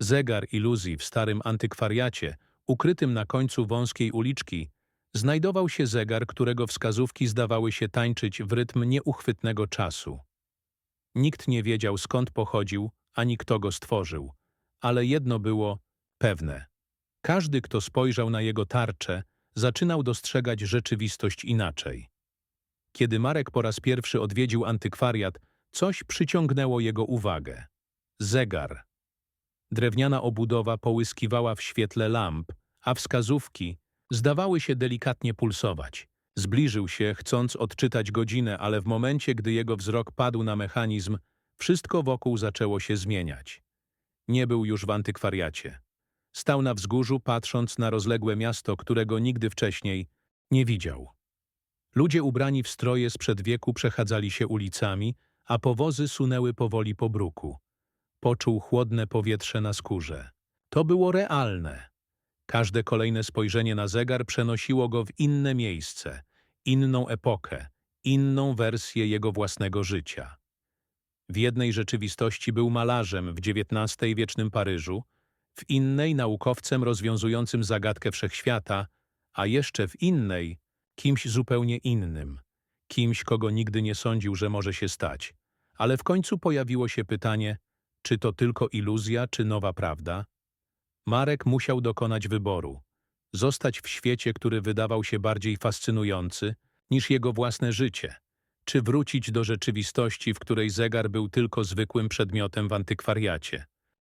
Zegar iluzji w starym antykwariacie, ukrytym na końcu wąskiej uliczki, znajdował się zegar, którego wskazówki zdawały się tańczyć w rytm nieuchwytnego czasu. Nikt nie wiedział skąd pochodził, ani kto go stworzył, ale jedno było pewne. Każdy, kto spojrzał na jego tarczę, zaczynał dostrzegać rzeczywistość inaczej. Kiedy Marek po raz pierwszy odwiedził antykwariat, coś przyciągnęło jego uwagę. Zegar. Drewniana obudowa połyskiwała w świetle lamp, a wskazówki zdawały się delikatnie pulsować. Zbliżył się, chcąc odczytać godzinę, ale w momencie, gdy jego wzrok padł na mechanizm, wszystko wokół zaczęło się zmieniać. Nie był już w antykwariacie. Stał na wzgórzu, patrząc na rozległe miasto, którego nigdy wcześniej nie widział. Ludzie ubrani w stroje sprzed wieku przechadzali się ulicami, a powozy sunęły powoli po bruku. Poczuł chłodne powietrze na skórze. To było realne. Każde kolejne spojrzenie na zegar przenosiło go w inne miejsce, inną epokę, inną wersję jego własnego życia. W jednej rzeczywistości był malarzem w XIX-wiecznym Paryżu, w innej naukowcem rozwiązującym zagadkę wszechświata, a jeszcze w innej kimś zupełnie innym, kimś, kogo nigdy nie sądził, że może się stać. Ale w końcu pojawiło się pytanie, czy to tylko iluzja, czy nowa prawda? Marek musiał dokonać wyboru. Zostać w świecie, który wydawał się bardziej fascynujący niż jego własne życie, czy wrócić do rzeczywistości, w której zegar był tylko zwykłym przedmiotem w antykwariacie.